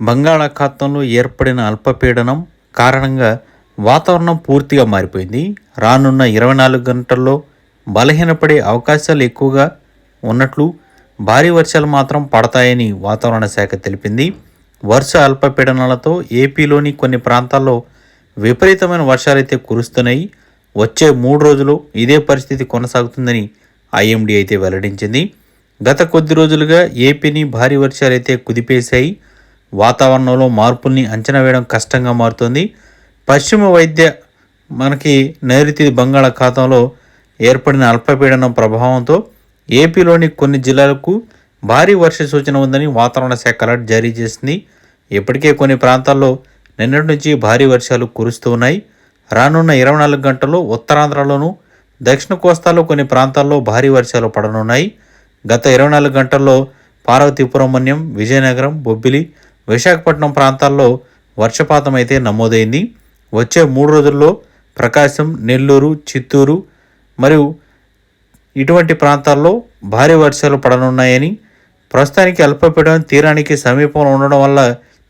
బంగాళాఖాతంలో ఏర్పడిన అల్పపీడనం కారణంగా వాతావరణం పూర్తిగా మారిపోయింది. రానున్న ఇరవై నాలుగు గంటల్లో బలహీనపడే అవకాశాలు ఎక్కువగా ఉన్నట్లు భారీ వర్షాలు మాత్రం పడతాయని వాతావరణ శాఖ తెలిపింది. వర్ష అల్పపీడనాలతో ఏపీలోని కొన్ని ప్రాంతాల్లో విపరీతమైన వర్షాలైతే కురుస్తున్నాయి. వచ్చే మూడు రోజులు ఇదే పరిస్థితి కొనసాగుతుందని ఐఎండీ అయితే వెల్లడించింది. గత కొద్ది రోజులుగా ఏపీని భారీ వర్షాలైతే కుదిపేశాయి. వాతావరణంలో మార్పుల్ని అంచనా వేయడం కష్టంగా మారుతుంది. పశ్చిమ వైద్య మనకి నైరుతి బంగాళాఖాతంలో ఏర్పడిన అల్పపీడనం ప్రభావంతో ఏపీలోని కొన్ని జిల్లాలకు భారీ వర్ష సూచన ఉందని వాతావరణ శాఖ అలర్ట్ జారీ చేసింది. ఇప్పటికే కొన్ని ప్రాంతాల్లో నిన్నటి నుంచి భారీ వర్షాలు కురుస్తూ ఉన్నాయి. రానున్న ఇరవై నాలుగు గంటల్లో ఉత్తరాంధ్రలోను దక్షిణ కోస్తాలో కొన్ని ప్రాంతాల్లో భారీ వర్షాలు పడనున్నాయి. గత ఇరవై నాలుగు గంటల్లో పార్వతీపురం మన్యం విజయనగరం బొబ్బిలి విశాఖపట్నం ప్రాంతాల్లో వర్షపాతం అయితే నమోదైంది. వచ్చే మూడు రోజుల్లో ప్రకాశం నెల్లూరు చిత్తూరు మరియు ఇటువంటి ప్రాంతాల్లో భారీ వర్షాలు పడనున్నాయని ప్రస్తుతానికి అల్పపీడనం తీరానికి సమీపంలో ఉండడం వల్ల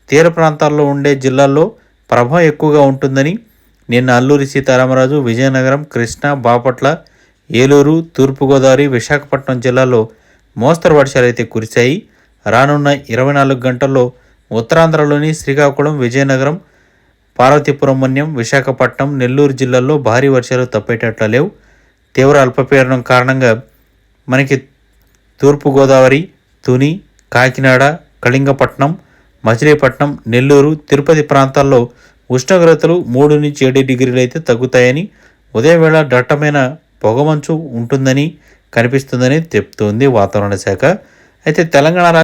తీర ప్రాంతాల్లో ఉండే జిల్లాల్లో ప్రభావం ఎక్కువగా ఉంటుందని నిన్న అల్లూరి సీతారామరాజు విజయనగరం కృష్ణా బాపట్ల ఏలూరు తూర్పుగోదావరి విశాఖపట్నం జిల్లాల్లో మోస్తరు వర్షాలు అయితే కురిశాయి. రానున్న ఇరవై నాలుగు గంటల్లో ఉత్తరాంధ్రలోని శ్రీకాకుళం విజయనగరం పార్వతీపురం మన్యం విశాఖపట్నం నెల్లూరు జిల్లాల్లో భారీ వర్షాలు తప్పేటట్లు లేవు. తీవ్ర అల్పపీడనం కారణంగా మనకి తూర్పుగోదావరి తుని కాకినాడ కళింగపట్నం మచిలీపట్నం నెల్లూరు తిరుపతి ప్రాంతాల్లో ఉష్ణోగ్రతలు మూడు నుంచి ఏడు డిగ్రీలు అయితే తగ్గుతాయని ఉదయం వేళ దట్టమైన పొగమంచు ఉంటుందని కనిపిస్తుందని చెప్తోంది వాతావరణ శాఖ. అయితే తెలంగాణ